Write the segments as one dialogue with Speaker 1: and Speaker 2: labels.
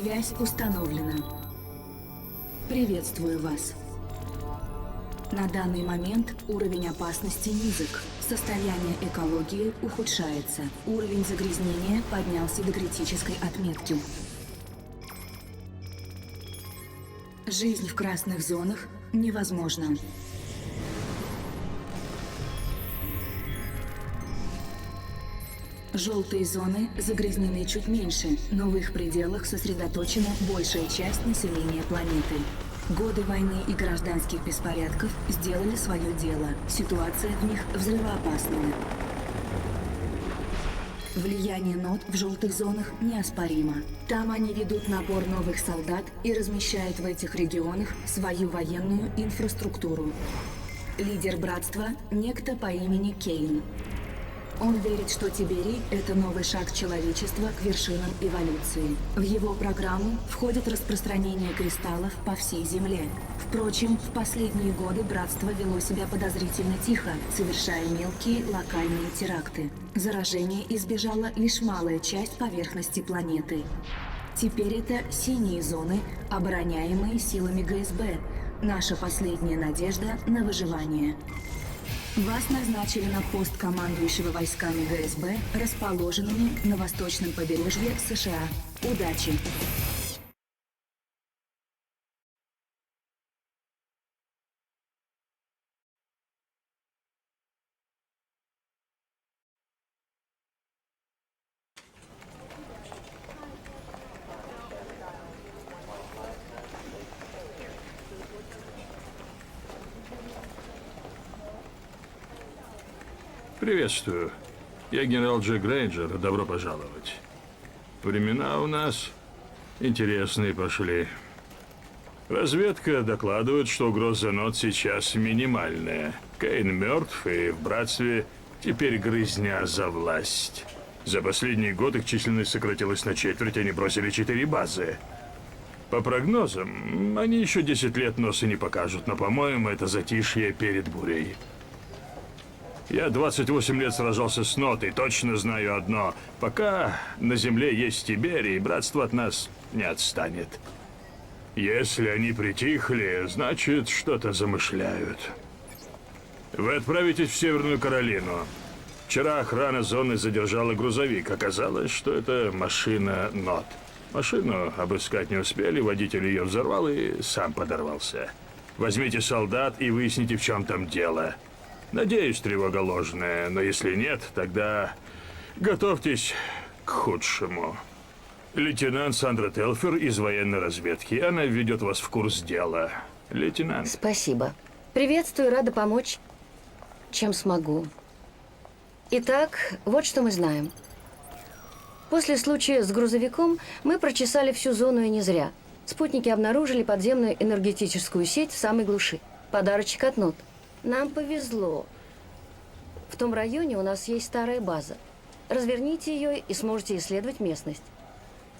Speaker 1: Связь установлена. Приветствую вас. На данный момент уровень опасности низок. Состояние экологии ухудшается. Уровень загрязнения поднялся до критической отметки. Жизнь в красных зонах невозможна. Желтые зоны загрязнены чуть меньше, но в их пределах сосредоточена большая часть населения планеты. Годы войны и гражданских беспорядков сделали свое дело. Ситуация в них взрывоопасная. Влияние нот в желтых зонах неоспоримо. Там они ведут набор новых солдат и размещают в этих регионах свою военную инфраструктуру. Лидер братства – некто по имени Кейн. Он верит, что Тиберий – это новый шаг человечества к вершинам эволюции. В его программу входит распространение кристаллов по всей Земле. Впрочем, в последние годы братство вело себя подозрительно тихо, совершая мелкие локальные теракты. Заражение избежала лишь малая часть поверхности планеты. Теперь это синие зоны, обороняемые силами ГСБ. Наша последняя надежда на выживание. Вас назначили на пост командующего войсками ГСБ, расположенными на восточном побережье США. Удачи!
Speaker 2: Приветствую. Я генерал Джек Грейнджер. Добро пожаловать. Времена у нас интересные пошли. Разведка докладывает, что угроза нот сейчас минимальная. Кейн мертв, и в братстве теперь грызня за власть. За последний год их численность сократилась на четверть, они бросили четыре базы. По прогнозам, они еще 10 лет носа не покажут, но, по-моему, это затишье перед бурей. Я 28 лет сражался с Нотой, точно знаю одно. Пока на Земле есть Тиберий, братство от нас не отстанет. Если они притихли, значит, что-то замышляют. Вы отправитесь в Северную Каролину. Вчера охрана зоны задержала грузовик. Оказалось, что это машина Нот. Машину обыскать не успели, водитель ее взорвал и сам подорвался. Возьмите солдат и выясните, в чем там дело. Надеюсь, тревога ложная, но если нет, тогда готовьтесь к худшему. Лейтенант Сандра Телфер из военной разведки. Она введет вас в курс дела. Лейтенант.
Speaker 3: Спасибо. Приветствую, рада помочь, чем смогу. Итак, вот что мы знаем. После случая с грузовиком мы прочесали всю зону и не зря. Спутники обнаружили подземную энергетическую сеть в самой глуши. Подарочек от нот. Нам повезло. В том районе у нас есть старая база. Разверните ее и сможете исследовать местность.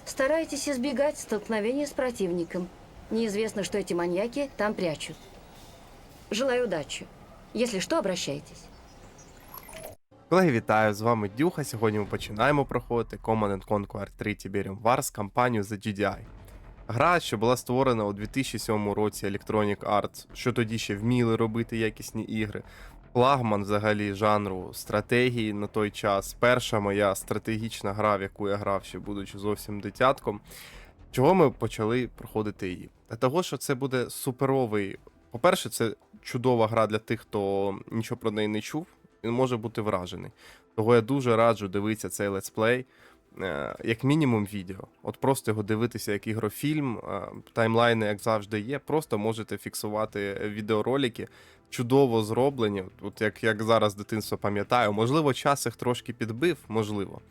Speaker 3: Старайтесь избегать столкновения с противником. Неизвестно, что эти маньяки там прячут. Желаю удачи. Если что, обращайтесь.
Speaker 4: Колеги, вітаю! З вами Дюха. Сьогодні ми починаємо проходити Command Conquer 3 Tiberium Wars кампанію The GDI. Гра, що була створена у 2007 році Electronic Arts, що тоді ще вміли робити якісні ігри. Флагман взагалі жанру стратегії на той час. Перша моя стратегічна гра, в яку я грав, ще будучи зовсім дитятком. Чого ми почали проходити її? Для того, що це буде суперовий. По-перше, це чудова гра для тих, хто нічого про неї не чув, він може бути вражений. Того я дуже раджу дивитися цей летсплей, як мінімум відео. От просто його дивитися як ігрофільм, е, таймлайни, як завжди, є. Просто можете фіксувати відеоролики. Чудово зроблені, от як, як зараз дитинство пам'ятаю, можливо, час їх трошки підбив, можливо.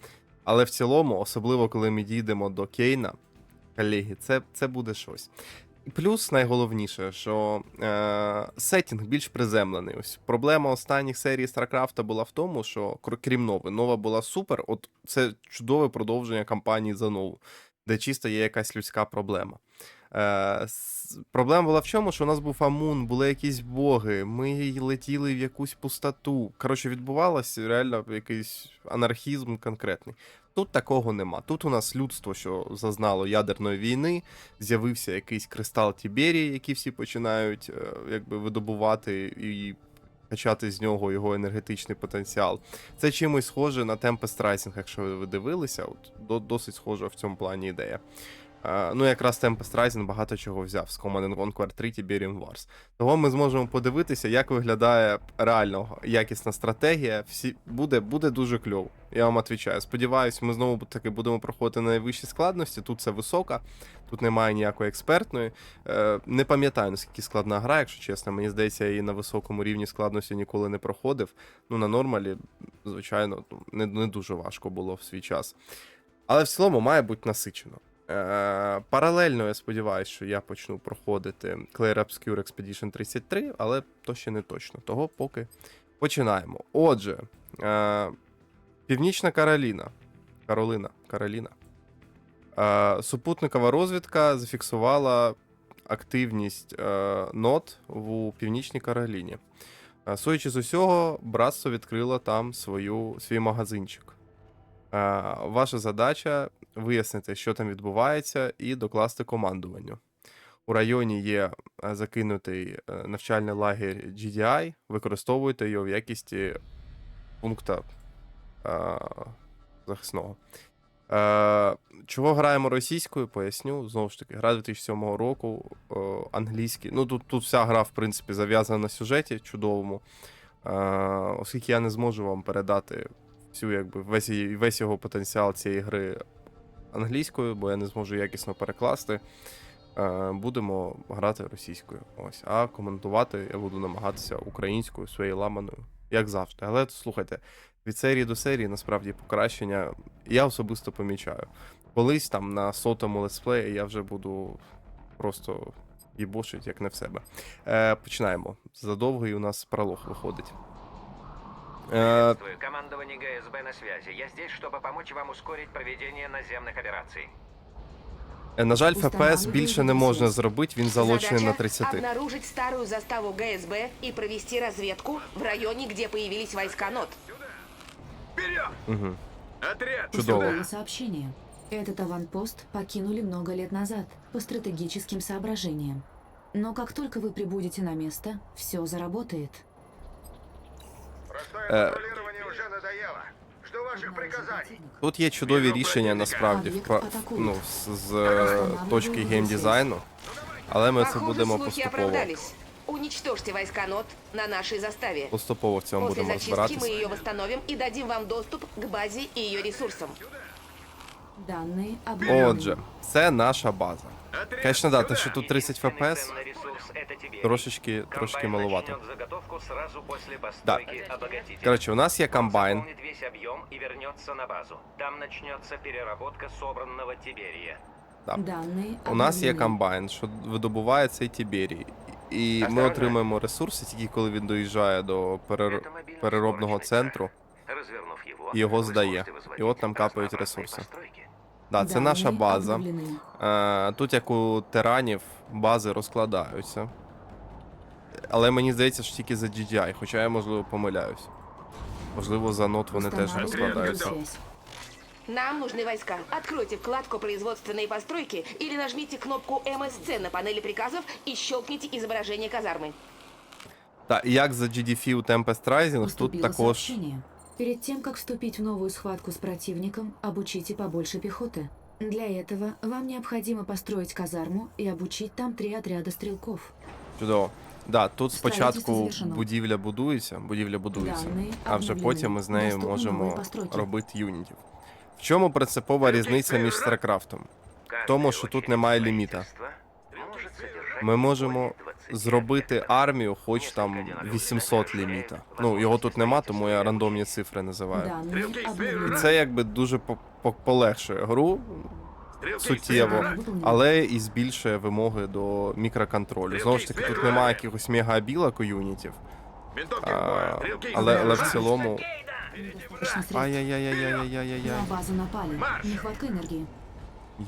Speaker 4: Але в цілому, особливо коли ми дійдемо до Кейна, колеги, це, це буде щось. Плюс найголовніше, що е, сетінг більш приземлений. Ось проблема останніх серій StarCraft була в тому, що крім нови, нова була супер. От це чудове продовження кампанії за нову, де чисто є якась людська проблема. Е, проблема була в чому, що у нас був Амун, були якісь боги, ми летіли в якусь пустоту. Коротше, відбувалося реально якийсь анархізм конкретний. Тут такого нема. Тут у нас людство, що зазнало ядерної війни, з'явився якийсь кристал Тіберії, який всі починають е, якби видобувати і качати з нього його енергетичний потенціал. Це чимось схоже на Rising, якщо ви дивилися, от досить схожа в цьому плані ідея. Е, ну, якраз Tempest Rising багато чого взяв з Command and Conquer 3 Tiberium Wars. Того ми зможемо подивитися, як виглядає реально якісна стратегія. Всі буде, буде дуже кльово. Я вам відповідаю. Сподіваюсь, ми знову таки будемо проходити на найвищій складності. Тут це висока, тут немає ніякої експертної. Е, не пам'ятаю, наскільки складна гра, якщо чесно. Мені здається, я її на високому рівні складності ніколи не проходив. Ну, на нормалі, звичайно, ну, не, не дуже важко було в свій час. Але в цілому має бути насичено. Е, паралельно, я сподіваюся, що я почну проходити Clair Obscure Expedition 33, але то ще не точно. Того поки починаємо. Отже, е, Північна Кароліна. Каролина. Кароліна. Е, супутникова розвідка зафіксувала активність нот у Північній Кароліні. Судячи з усього, братство відкрило там свою, свій магазинчик. Ваша задача вияснити, що там відбувається, і докласти командуванню. У районі є е, закинутий е, навчальний лагерь GDI, використовуйте його в якісті пункта е, захисного. Е, чого граємо російською, поясню. Знову ж таки, гра 2007 року, е, англійський. Ну, тут, тут вся гра, в принципі, зав'язана на сюжеті чудовому. Е, оскільки я не зможу вам передати всю, якби, весь, весь його потенціал цієї гри англійською, бо я не зможу якісно перекласти. Е, будемо грати російською. Ось. А коментувати я буду намагатися українською, своєю ламаною, як завжди. Але слухайте, від серії до серії насправді покращення я особисто помічаю. Колись там на сотому летсплеї я вже буду просто їбошить, як не в себе. Е, починаємо. Задовгий у нас пролог виходить. Е,
Speaker 5: Приветствую. Командование ГСБ на связи. Я здесь, чтобы помочь вам ускорить проведение наземных операций.
Speaker 4: е, на жаль, ФПС
Speaker 6: Устанавливаю
Speaker 4: більше не можна
Speaker 6: відеосвязь.
Speaker 4: зробити, він залочений на 30.
Speaker 7: обнаружить старую заставу ГСБ и провести разведку в районе, где появились войска НОТ.
Speaker 5: Вперед!
Speaker 4: Угу.
Speaker 5: Отряд!
Speaker 4: Чудово.
Speaker 6: Поступило сообщение. Этот аванпост покинули много лет назад по стратегическим соображениям. Но как только вы прибудете на место, все заработает.
Speaker 5: Простое
Speaker 4: Э,
Speaker 5: патрулирование уже надоело. Жду ваших приказаний.
Speaker 4: Тут є чудові рішення насправді в, пра- ну, з, з е, точки геймдизайну, але ми це
Speaker 7: Похоже,
Speaker 4: будемо
Speaker 7: слухи
Speaker 4: поступово,
Speaker 7: оправдались. Уничтожьте войска НОТ на нашей заставе.
Speaker 4: поступово в цьому
Speaker 7: После
Speaker 4: будемо
Speaker 7: зачистки мы
Speaker 4: розбиратися.
Speaker 7: ее восстановим и дадим вам доступ к базе и ее ресурсам.
Speaker 6: Данные обновлены.
Speaker 4: Отже, це наша база.
Speaker 5: Отряд,
Speaker 4: Конечно, да, те,
Speaker 5: сюда.
Speaker 4: що тут 30
Speaker 5: Единственный
Speaker 4: FPS,
Speaker 5: ценный ресурс — это Тиберий.
Speaker 4: трошечки, трошки
Speaker 5: Комбайн
Speaker 4: маловато.
Speaker 5: начнет заготовку сразу после
Speaker 4: Да.
Speaker 5: постройки обогатителя.
Speaker 4: Коротше, у нас є
Speaker 5: Он
Speaker 4: комбайн.
Speaker 5: заполнит весь объем и вернется на базу. Там начнется переработка собранного Тиберия.
Speaker 4: Да.
Speaker 6: Данные
Speaker 4: У нас є
Speaker 6: обновлены.
Speaker 4: комбайн, що видобуває цей Тіберій. І ми
Speaker 5: Осторожно.
Speaker 4: отримуємо ресурси тільки коли він доїжджає до перер...
Speaker 5: Это мобильный
Speaker 4: переробного
Speaker 5: сборочный
Speaker 4: центру.
Speaker 5: цех. Развернув его,
Speaker 4: І його
Speaker 5: вы
Speaker 4: здає.
Speaker 5: сможете
Speaker 4: І от
Speaker 5: возводить
Speaker 4: там капають
Speaker 5: разнообразные
Speaker 4: ресурси.
Speaker 5: постройки.
Speaker 4: Да, це
Speaker 6: Данные
Speaker 4: наша база.
Speaker 6: обновлены.
Speaker 4: Е, тут, як у тиранів, бази розкладаються. Але мені здається, що тільки за GDI, хоча я, можливо, помиляюсь. Можливо, за нот вони теж
Speaker 6: Устанавливаю
Speaker 4: розкладаються.
Speaker 6: видеосвязь.
Speaker 7: Нам нужны войска. Откройте вкладку «Производственные постройки» или нажмите кнопку «МСЦ» на панели приказов и щелкните изображение казармы.
Speaker 4: Так, і як за GDF у Tempest Rising, тут
Speaker 6: Поступило
Speaker 4: також.
Speaker 6: сообщение. Перед тем, как вступить в новую схватку с противником, обучите побольше пехоты. Для этого вам необходимо построить казарму и обучить там три отряда стрелков.
Speaker 4: Чудово. Да, тут спочатку будівля будується, будівля будується, а вже потім ми з нею можемо робити юнітів. В чому принципова різниця між Старкрафтом? тому, що тут немає ліміта. Ми можемо
Speaker 5: более 20
Speaker 4: зробити
Speaker 5: артефактов.
Speaker 4: армію, хоч там 800 ліміта. Ну, його тут нема, тому я рандомні цифри називаю.
Speaker 6: Данные
Speaker 4: І
Speaker 6: обновлены.
Speaker 4: це якби дуже по- по- полегшує гру суттєво,
Speaker 6: Выполнено.
Speaker 4: але і збільшує вимоги до мікроконтролю. Знову ж таки, тут немає якихось мега-білок у юнітів,
Speaker 5: Винтовки в
Speaker 4: а,
Speaker 5: бою, стрелки
Speaker 4: але, але в
Speaker 5: вперед.
Speaker 4: цілому.
Speaker 6: Недостаточно средств.
Speaker 4: Ай-яй-яй-яй-яй-яй-яй.
Speaker 6: На базу напали. Нехватка энергии.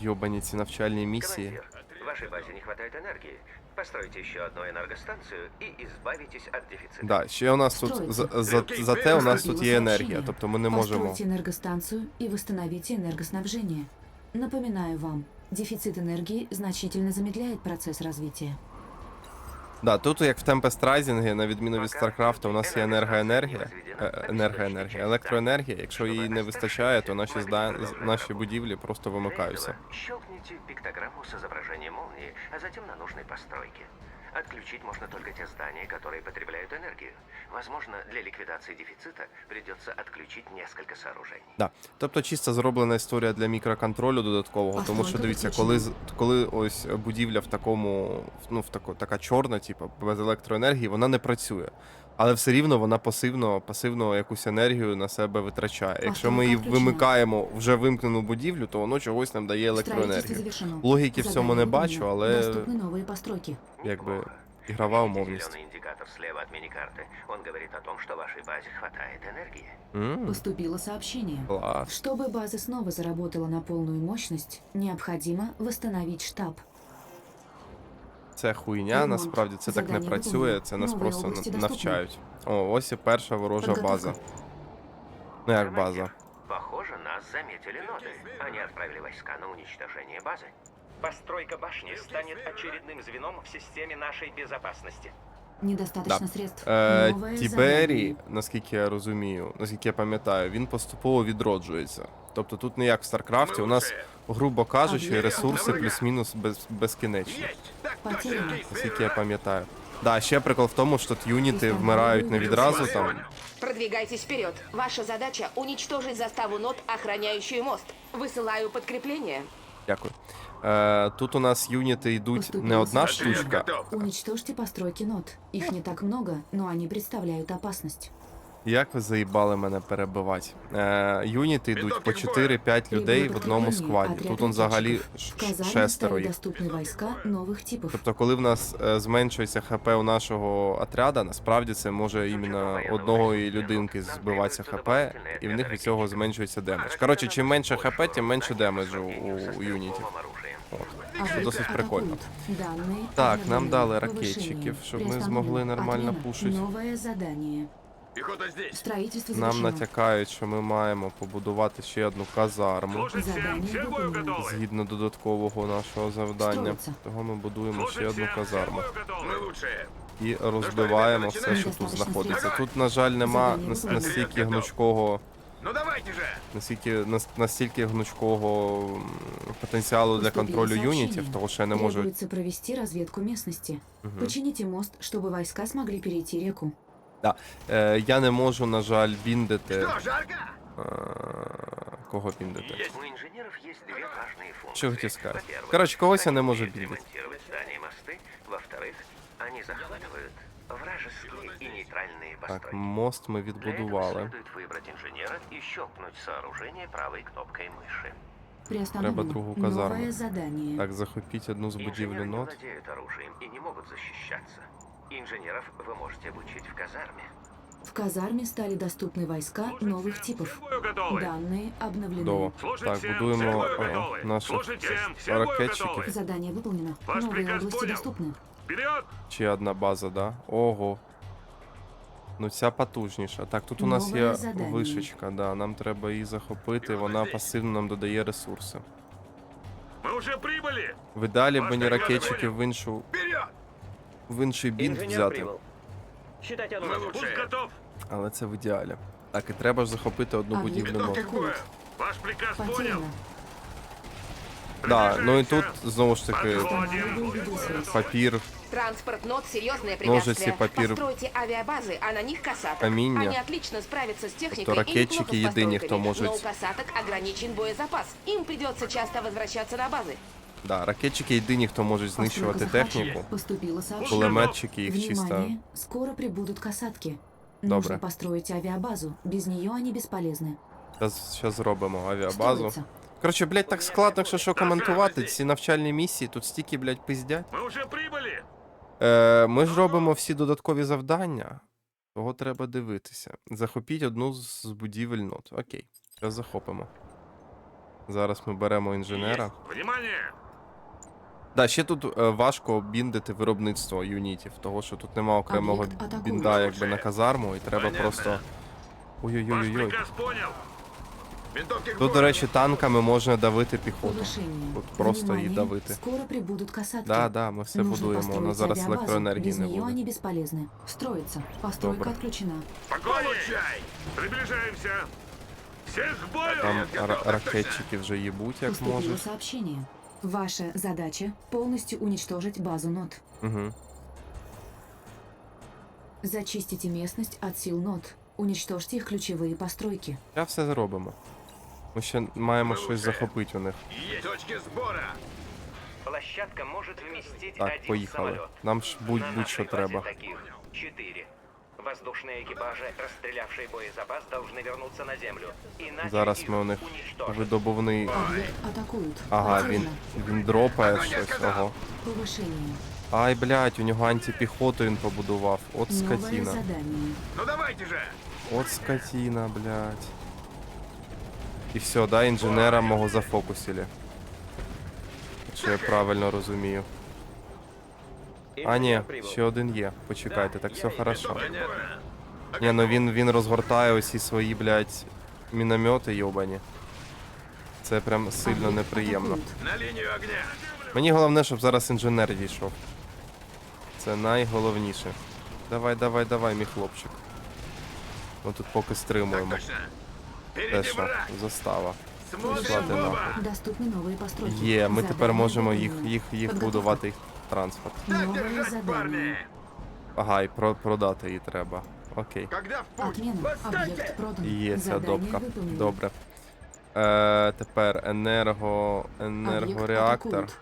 Speaker 4: Йобані ці навчальні місії.
Speaker 5: Командир, вашей базе не хватает энергии. Постройте еще одну энергостанцию и избавитесь от дефицита.
Speaker 4: Да, ще у нас тут за, за, зате у нас тут є енергія, тобто ми не можемо.
Speaker 6: Постройте энергостанцию и восстановите энергоснабжение. Напоминаю вам, дефицит энергии значительно замедляет процесс развития.
Speaker 4: Да, тут як в Tempest Rising, на відміну від StarCraft, у нас є енергоенергія, е, енергоенергія, електроенергія. Якщо її не вистачає, то наші зда... наші будівлі просто
Speaker 5: Для
Speaker 4: вимикаються.
Speaker 5: этого щелкните пиктограмму с изображением молнии, а затем на нужной постройке. Отключить можно только те здания, которые потребляют энергию. Возможно, для ликвидации дефицита придется отключить несколько сооружений.
Speaker 4: Да. Тобто чисто зроблена історія для мікроконтролю додаткового, тому що
Speaker 6: Постройка
Speaker 4: дивіться,
Speaker 6: виключена.
Speaker 4: коли з- коли ось будівля в такому, ну в тако, така чорна, типу, без електроенергії, вона не працює. Але все рівно вона пасивно, пасивно якусь енергію на себе витрачає. Якщо ми її
Speaker 6: Постройка включена.
Speaker 4: вимикаємо в вже вимкнену будівлю, то воно чогось нам дає
Speaker 6: Строительство
Speaker 4: електроенергію.
Speaker 6: завершено.
Speaker 4: Логіки в цьому не
Speaker 6: Задание
Speaker 4: бачу,
Speaker 6: выполнено.
Speaker 4: але
Speaker 6: Доступны новые постройки.
Speaker 4: якби
Speaker 5: Неплохо.
Speaker 4: ігрова
Speaker 5: Видите
Speaker 4: умовність.
Speaker 5: зеленый индикатор слева от миникарты? Он говорит о том, что вашей базе хватает энергии.
Speaker 4: М,
Speaker 6: Поступило сообщение.
Speaker 4: Клас.
Speaker 6: Чтобы база снова заработала на полную мощность, необходимо восстановить штаб.
Speaker 4: Це хуйня,
Speaker 6: Ремонт.
Speaker 4: насправді це так не
Speaker 6: Задання
Speaker 4: працює,
Speaker 6: виконано.
Speaker 4: це нас
Speaker 6: Нові
Speaker 4: просто
Speaker 6: області
Speaker 4: н-
Speaker 6: доступні.
Speaker 4: навчають. О, ось і перша ворожа
Speaker 6: Підготовка.
Speaker 4: база. Ну як база.
Speaker 5: Командир, Похоже, нас заметили ноты. Они отправили войска на уничтожение базы. Постройка башни станет очередным звеном в системе нашей безопасности.
Speaker 6: Недостаточно
Speaker 4: Да.
Speaker 6: средств.
Speaker 4: Е,
Speaker 6: Новое
Speaker 4: Тібері,
Speaker 6: задание.
Speaker 4: наскільки я розумію, наскільки я пам'ятаю, він поступово відроджується. Тобто тут не як в Старкрафті, у нас, грубо кажучи, ресурси плюс-мінус без, безкінечні,
Speaker 6: Потеряно.
Speaker 4: наскільки я пам'ятаю. Да, ще прикол в тому, що юніти вмирають не відразу там.
Speaker 7: Продвигайтесь вперед. Ваша задача уничтожить заставу нот, охраняющую мост. Высылаю подкрепление.
Speaker 4: Дякую. Е, тут у нас юніти йдуть не одна штучка,
Speaker 6: Уничтожьте постройки нот. Их не так много, но они представляют опасность.
Speaker 4: Як ви заїбали мене перебивати? Е, юніти йдуть по 4-5 людей в одному складі. Тут он взагалі ш-
Speaker 6: В казарме
Speaker 4: шестеро
Speaker 6: стали
Speaker 4: їх.
Speaker 6: доступны войска новых типов.
Speaker 4: Тобто, коли в нас е, зменшується ХП у нашого отряда, насправді це може іменно одного і людинки збиватися ХП, і в них від цього зменшується демедж. Коротше, чим менше ХП, тим менше демеджу у, у юнітів. От.
Speaker 6: А
Speaker 4: Це
Speaker 6: вот
Speaker 4: досить прикольно.
Speaker 6: атакуют. Данные
Speaker 4: Так, нам
Speaker 6: обновлены.
Speaker 4: дали
Speaker 6: Повышение.
Speaker 4: ракетчиків, щоб ми
Speaker 6: Приостановлено.
Speaker 4: змогли нормально
Speaker 6: Отмена.
Speaker 4: пушить.
Speaker 6: Новое задание. Строительство
Speaker 4: Нам
Speaker 6: завершено.
Speaker 4: натякають, що ми маємо побудувати ще одну казарму.
Speaker 6: Задание выполнено.
Speaker 4: Згідно додаткового нашого завдання.
Speaker 6: Строїться.
Speaker 4: Того ми будуємо ще одну казарму. І розбиваємо все, що тут знаходиться. Тут, на жаль, нема нас- настільки гнучкого.
Speaker 8: Ну давайте же!
Speaker 4: Настільки нас- настільки гнучкого м, потенціалу для контролю юнітів, того що я не можу.
Speaker 6: Требуется провести разведку местности. Почините мост, чтобы войска смогли перейти реку.
Speaker 4: Да. Е, я не можу, на жаль, біндити.
Speaker 8: Что, жарко?
Speaker 4: Е, кого біндити?
Speaker 5: У инженеров есть две важные функции.
Speaker 4: Что хотел сказать?
Speaker 5: Во-первых,
Speaker 4: Короче, когось я
Speaker 5: они
Speaker 4: не можу
Speaker 5: умеют
Speaker 4: бить.
Speaker 5: ремонтировать здания и мосты. Во-вторых, они захватывают вражеские и нейтральные
Speaker 4: Так,
Speaker 5: постройки.
Speaker 4: мост ми
Speaker 5: Для этого
Speaker 4: відбудували.
Speaker 5: следует выбрать инженера и щелкнуть сооружение правой кнопкой мыши.
Speaker 6: Приостановлено.
Speaker 4: другу казарму.
Speaker 6: Новое задание.
Speaker 4: Так, захопіть одну з будівлі
Speaker 5: Инженеры не
Speaker 4: нот.
Speaker 5: владеют оружием и не могут защищаться. Инженеров вы можете обучить в казарме.
Speaker 6: В казарме стали доступны войска новых типов. Данные обновлены.
Speaker 4: Чудово. Так, будуємо е, наших ракетчиків.
Speaker 6: Задание выполнено.
Speaker 8: Ваш
Speaker 6: Новые
Speaker 8: приказ
Speaker 6: области
Speaker 8: понял.
Speaker 6: доступны.
Speaker 8: Вперед!
Speaker 4: Ще одна база, да? Ого. Ну ця потужніша. Так, тут у нас
Speaker 6: Нове
Speaker 4: є
Speaker 6: задання.
Speaker 4: вишечка, да. Нам треба її захопити, вона пасивно нам додає ресурси.
Speaker 8: Мы уже прибыли!
Speaker 4: В ідеалі
Speaker 8: Ваш
Speaker 4: мені
Speaker 8: приказ
Speaker 4: ракетчиків
Speaker 8: понял.
Speaker 4: в іншу
Speaker 8: Вперед!
Speaker 4: в інший бінт взяти.
Speaker 5: Считайте
Speaker 8: Мы лучше. Пуск готов!
Speaker 4: Але це в ідеалі. Так, і треба ж захопити одну
Speaker 6: А,
Speaker 4: будівлю
Speaker 6: ну,
Speaker 4: нот.
Speaker 8: Готовьте к бою! Ваш приказ понял!
Speaker 6: Потеряно.
Speaker 4: Да, ну і тут
Speaker 8: Приближаемся.
Speaker 4: знову ж таки
Speaker 6: Устанавливаю видеосвязь.
Speaker 4: папір.
Speaker 7: Транспорт нот серьезное
Speaker 4: Ножицы,
Speaker 7: препятствие.
Speaker 4: папир.
Speaker 7: Постройте авиабазы, а на них касаток.
Speaker 4: Каміння.
Speaker 7: Они отлично справятся с техникой
Speaker 4: Тобто
Speaker 7: и
Speaker 4: ракетчики
Speaker 7: неплохо с
Speaker 4: єдині, хто
Speaker 7: постройками,
Speaker 4: можуть-
Speaker 7: но у касаток ограничен боезапас. Им придется часто возвращаться на базы.
Speaker 4: Да, ракетчики єдині, хто можуть знищувати
Speaker 6: Постройка
Speaker 4: техніку.
Speaker 6: захвачена. Поступило сообщение.
Speaker 4: Кулеметчики їх чисто.
Speaker 6: Внимание, скоро прибудут касатки.
Speaker 4: Добре.
Speaker 6: Нужно построить авиабазу. Без нее они бесполезны.
Speaker 4: Зараз зробимо авіабазу.
Speaker 6: Строится.
Speaker 4: Коротше, блядь, так складно, що що коментувати. Ці навчальні місії, тут стільки, блядь, пиздять.
Speaker 8: Мы уже прибыли!
Speaker 4: Е, ми ж робимо всі додаткові завдання. Того треба дивитися. Захопіть одну з будівель нот. Окей. Зараз захопимо. Зараз ми беремо інженера.
Speaker 8: Есть. Внимание!
Speaker 4: Да, ще тут е, важко біндити виробництво юнітів, того що тут нема окремого
Speaker 6: Об'єкт атакують.
Speaker 4: бінда якби на казарму, і треба
Speaker 8: Понятно.
Speaker 4: просто.
Speaker 8: Ваш
Speaker 4: Ой-ой-ой-ой.
Speaker 8: приказ понял. Винтовки к
Speaker 4: Тут, до
Speaker 8: бою.
Speaker 4: речі, танками можна давити піхоту.
Speaker 6: Повышение.
Speaker 4: Тут просто її
Speaker 6: Внимание,
Speaker 4: давити.
Speaker 6: Скоро прибудут касатки.
Speaker 4: Да, да, ми все
Speaker 6: Нужно
Speaker 4: будуємо, у
Speaker 6: построить
Speaker 4: нас зараз
Speaker 6: авиабазу.
Speaker 4: електроенергії
Speaker 6: Без
Speaker 4: не
Speaker 6: нее
Speaker 4: буде.
Speaker 6: они бесполезны. Строится. Постройка
Speaker 4: Добро.
Speaker 6: отключена.
Speaker 8: Получай. Приближаемся. Всех к бою.
Speaker 4: Там ра- ракетчики вже їбуть, як
Speaker 6: Поступило сообщение. Ваша задача – полностью уничтожить базу НОТ.
Speaker 4: Угу.
Speaker 6: Зачистите местность от сил НОТ. Уничтожьте их ключевые постройки.
Speaker 4: Я все зробимо. Ми ще маємо щось захопити у них.
Speaker 8: Есть. Точки сбора.
Speaker 5: Площадка может вместить
Speaker 4: Так,
Speaker 5: один
Speaker 4: поїхали.
Speaker 5: самолет.
Speaker 4: Нам ж будь
Speaker 5: На
Speaker 4: будь
Speaker 5: нашей
Speaker 4: що
Speaker 5: базе
Speaker 4: треба.
Speaker 5: таких четыре. Воздушные экипажи, расстрелявшие боезапас, должны вернуться на землю. Иначе
Speaker 4: Зараз
Speaker 5: их
Speaker 4: ми у них
Speaker 5: уничтожат.
Speaker 4: видобувний.
Speaker 6: Объект атакуют.
Speaker 4: Ага, він,
Speaker 6: Потеряно.
Speaker 4: він дропає
Speaker 8: Огонь, я
Speaker 4: щось.
Speaker 8: сказав.
Speaker 4: Ого.
Speaker 6: Повышение.
Speaker 4: Ай, блядь, у нього антипіхоту він побудував. От
Speaker 6: Новое
Speaker 4: скотіна.
Speaker 6: задание.
Speaker 8: Ну давайте же.
Speaker 4: От скотіна, блядь. І все, да, інженера мого зафокусили. Якщо я правильно розумію. А, ні, ще один є. Почекайте, так все хорошо.
Speaker 8: Понятно.
Speaker 4: Ні, ну він, він розгортає усі свої, блядь, міномети йобані. Це прям сильно
Speaker 6: Объект
Speaker 4: неприємно.
Speaker 6: атакуют.
Speaker 8: На линию огня.
Speaker 4: Мені головне, щоб зараз інженер дійшов. Це найголовніше. Давай, давай, давай, мій хлопчик. Ми тут поки
Speaker 8: Так
Speaker 4: стримуємо.
Speaker 8: точно.
Speaker 4: Те
Speaker 8: Впереди
Speaker 4: що,
Speaker 8: враг.
Speaker 4: застава.
Speaker 8: Смотрим
Speaker 4: Пішла
Speaker 8: в
Speaker 4: ти
Speaker 8: оба.
Speaker 4: нахуй.
Speaker 6: Доступны новые постройки.
Speaker 4: Є, ми тепер
Speaker 6: Задание
Speaker 4: можемо їх,
Speaker 6: выполнено.
Speaker 4: їх, їх
Speaker 6: Подготовка.
Speaker 4: будувати їх транспорт.
Speaker 6: Новое задание.
Speaker 4: Ага, і про, продати її треба. Окей.
Speaker 8: Когда в путь.
Speaker 6: Отмена. Объект продан.
Speaker 4: Є ця
Speaker 6: Задание
Speaker 4: допка.
Speaker 6: выполнено.
Speaker 4: Добре. Е, тепер енерго. Енергореактор.
Speaker 6: атакують.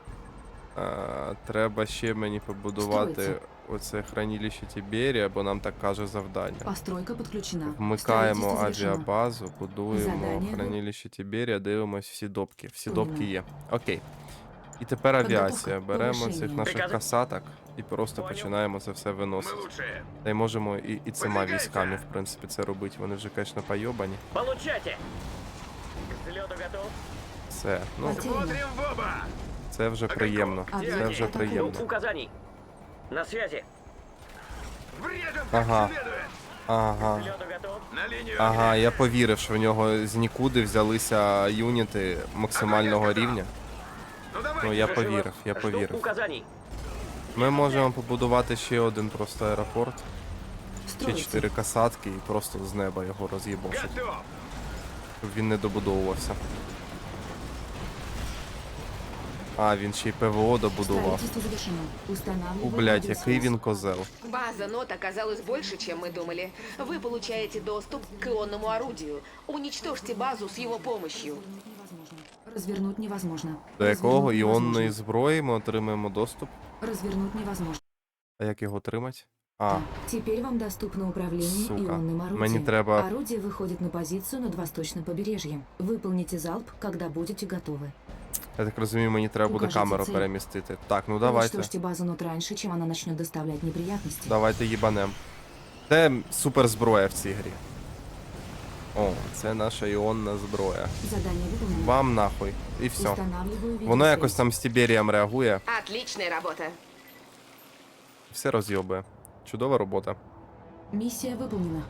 Speaker 4: Е, треба ще мені побудувати
Speaker 6: Строїться.
Speaker 4: оце хранилище Тіберія, бо нам так каже завдання.
Speaker 6: Постройка подключена.
Speaker 4: Вмикаємо
Speaker 6: Строительство завершено.
Speaker 4: авіабазу, будуємо
Speaker 6: Задання
Speaker 4: хранилище Тіберія, дивимось всі допки. Всі допки є. Окей. І тепер авіація. Беремо цих наших касаток і просто починаємо це все виносити. Та й можемо і, і цими військами, в принципі, це робити. Вони вже, звісно, пайобані.
Speaker 9: Получайте! Готов?
Speaker 4: Все. Ну, це вже приємно. Це вже приємно.
Speaker 9: На связи.
Speaker 4: Ага. Ага. Ага, я повірив, що в нього з нікуди взялися юніти максимального рівня.
Speaker 8: Ну.
Speaker 4: Ну, я повірив, я повірив. Ми можемо побудувати ще один просто аеропорт. Ще чотири касатки і просто з неба його роз'їбошить, щоб він не добудовувався. А, він ще й ПВО добудував. У, блядь, який він козел.
Speaker 7: База НОТ оказалась больше, чем мы думали. Вы получаете доступ к ионному орудию. Уничтожьте базу с его помощью.
Speaker 6: Развернуть невозможно.
Speaker 4: До якого
Speaker 6: Развернуть
Speaker 4: іонної
Speaker 6: невозможно.
Speaker 4: зброї ми отримаємо доступ.
Speaker 6: Развернуть невозможно.
Speaker 4: А як його отримати? А,
Speaker 6: Теперь вам доступно управление
Speaker 4: Сука.
Speaker 6: ионным орудием.
Speaker 4: Мне треба-
Speaker 6: Орудие выходит на позицию над восточным побережьем. Выполните залп, когда будете готовы.
Speaker 4: я так розумію, мені треба буде
Speaker 6: Покажіть
Speaker 4: камеру
Speaker 6: ціль.
Speaker 4: перемістити. Так, ну давайте.
Speaker 6: Уничтожьте базу НОТ раньше, чем она начнет доставлять неприятности.
Speaker 4: Давайте їбанем. Це супер зброя в цій грі. О, це наша іонна зброя. Вам нахуй. І все. Воно якось там з Тіберієм реагує,
Speaker 7: Отличная работа.
Speaker 4: все розйобує. Чудова робота.
Speaker 6: Миссия выполнена.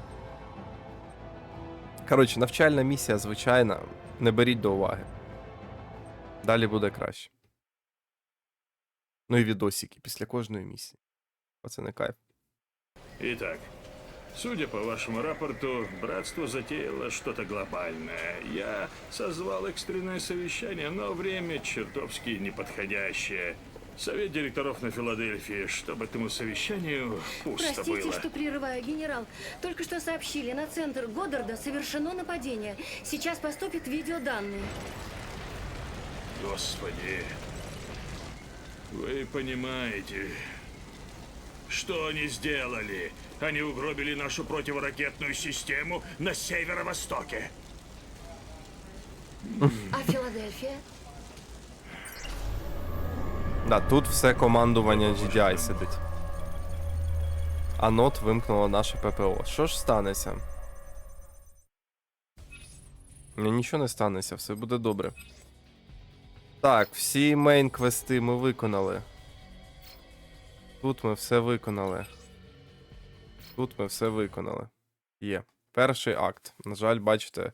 Speaker 4: Коротше, навчальна місія звичайна. Не беріть до уваги. Далі буде краще. Ну і відосики після кожної місії. Оце не кайф.
Speaker 2: Итак, судя по вашему рапорту, братство затеяло что-то глобальное. Я созвал экстренное совещание, но время чертовски неподходящее. Совет директоров на Филадельфии, чтобы этому совещанию пусто
Speaker 3: Простите,
Speaker 2: было.
Speaker 3: что прерываю, генерал. Только что сообщили, на центр Годдарда совершено нападение. Сейчас поступят видеоданные.
Speaker 2: Господи. Вы понимаете, что они сделали? Они угробили нашу противоракетную систему на северо-востоке.
Speaker 3: А Филадельфия?
Speaker 4: Да, тут все командування GDI сидить. А нот вимкнуло наше ППО. Що ж станеться? Ні, Нічого не станеться, все буде добре. Так, всі мейн квести ми виконали. Тут ми все виконали. Тут ми все виконали. Є. Перший акт. На жаль, бачите,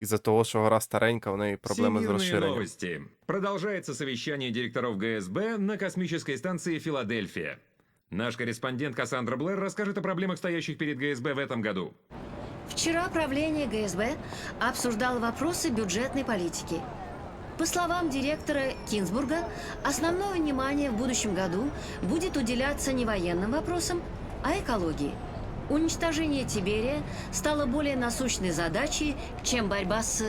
Speaker 4: із-за того, що гора старенька, в неї проблеми з
Speaker 10: Всемирные
Speaker 4: розширенням.
Speaker 10: новости. Продолжается совещание директоров ГСБ на космической станции Филадельфия. Наш корреспондент Кассандра Блэр расскажет о проблемах, стоящих перед ГСБ в этом году.
Speaker 3: Вчера правление ГСБ обсуждало вопросы бюджетной политики. По словам директора Кинзбурга, основное внимание в будущем году будет уделяться не военным вопросам, а экологии. Уничтожение Тиберия стало более насущной задачей, чем борьба с...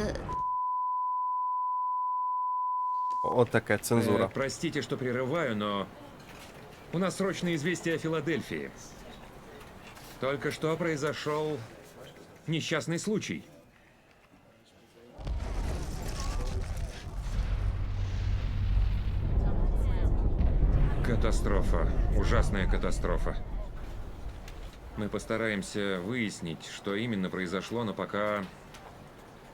Speaker 4: От таке цензура.
Speaker 10: Э, простите, что прерываю, но у нас срочное известие о Филадельфии. Только что произошел несчастный случай. Катастрофа. Ужасная катастрофа. Мы постараемся выяснить, что именно произошло, но пока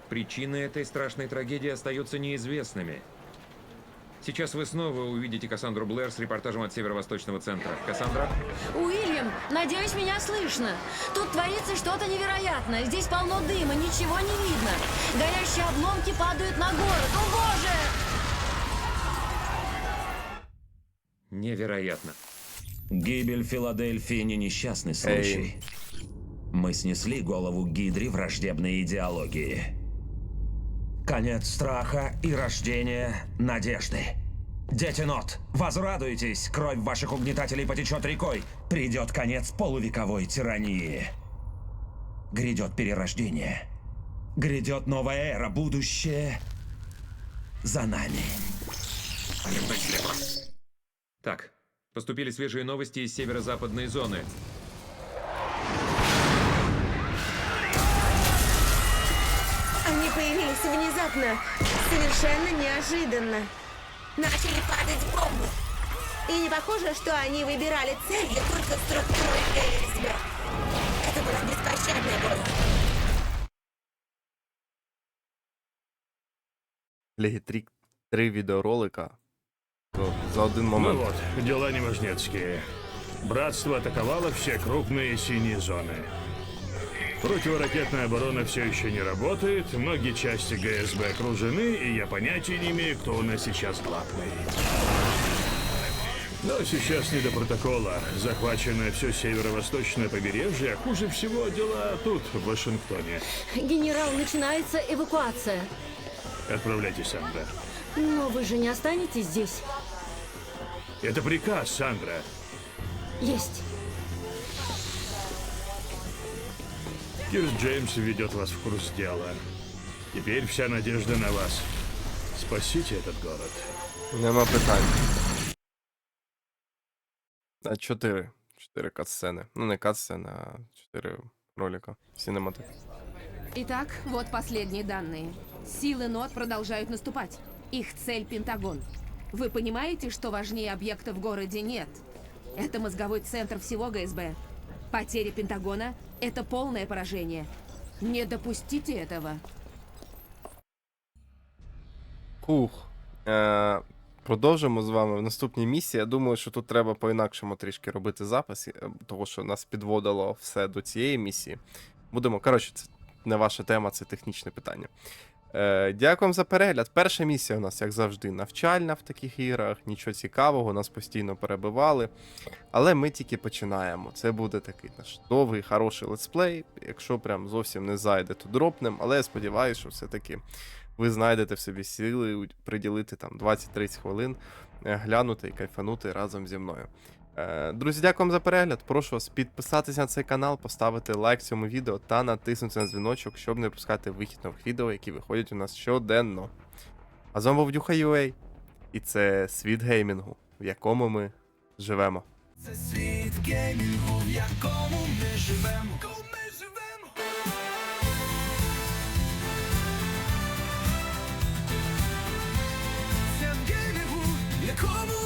Speaker 10: причины этой страшной трагедии остаются неизвестными. Сейчас вы снова увидите Кассандру Блэр с репортажем от Северо-Восточного центра. Кассандра?
Speaker 3: Уильям, надеюсь, меня слышно. Тут творится что-то невероятное. Здесь полно дыма, ничего не видно. Горящие обломки падают на город. О, боже!
Speaker 10: Невероятно.
Speaker 11: Гибель Филадельфии не несчастный случай. Мы снесли голову Гидре враждебной идеологии. Конец страха и рождение надежды. Дети Нот, возрадуйтесь, кровь ваших угнетателей потечет рекой. Придет конец полувековой тирании. Грядет перерождение. Грядет новая эра, будущее за нами.
Speaker 10: Так, поступили свежие новости из северо-западной зоны.
Speaker 7: Они появились внезапно, совершенно неожиданно. Начали падать бомбы. И не похоже, что они выбирали цели только структурой ГСБ. Это была беспощадная бой.
Speaker 4: Легітрік три відеоролика. за один
Speaker 2: Ну
Speaker 4: момент.
Speaker 2: вот, дела неважнецкие. Братство атаковало все крупные синие зоны. Противоракетная оборона все еще не работает, многие части ГСБ окружены, и я понятия не имею, кто у нас сейчас главный. Но сейчас не до протокола. Захвачено все северо-восточное побережье, а хуже всего дела тут, в Вашингтоне.
Speaker 3: Генерал, начинается эвакуация.
Speaker 2: Отправляйтесь, Сандра.
Speaker 3: Но вы же не останетесь здесь.
Speaker 2: Это приказ, Сандра.
Speaker 3: Есть.
Speaker 2: Кирс Джеймс ведет вас в курс дела. Теперь вся надежда на вас. Спасите этот город.
Speaker 4: Нема питань. А чотири. Чотири катсцени. Ну, не катсцени, а чотири ролика. Синематик.
Speaker 7: Итак, вот последние данные. Силы НОТ продолжают наступать. Их цель – Пентагон. Вы понимаете, что важнее объекта в городе нет? Это мозговой центр всего ГСБ. Потеря Пентагона – это полное поражение. Не допустите этого.
Speaker 4: Хух. Е, продовжимо з вами в наступній місії. Я думаю, що тут треба по-інакшому трішки робити запис, е, того що нас підводило все до цієї місії. Будемо. Коротше, це не ваша тема, це технічне питання. Е, дякуємо за перегляд. Перша місія у нас, як завжди, навчальна в таких іграх. Нічого цікавого, нас постійно перебивали. Але ми тільки починаємо. Це буде такий наш довгий, хороший летсплей. Якщо прям зовсім не зайде, то дропнем. Але я сподіваюся, що все-таки ви знайдете в собі сили приділити там 20-30 хвилин, е, глянути і кайфанути разом зі мною. Е, друзі, дякуємо за перегляд. Прошу вас підписатися на цей канал, поставити лайк цьому відео та натиснути на дзвіночок, щоб не пропускати вихід нових відео, які виходять у нас щоденно. А з вами був Дюха.ua і це світ геймінгу, в якому ми живемо.
Speaker 12: Це світ геймінгу, в якому ми живемо. Como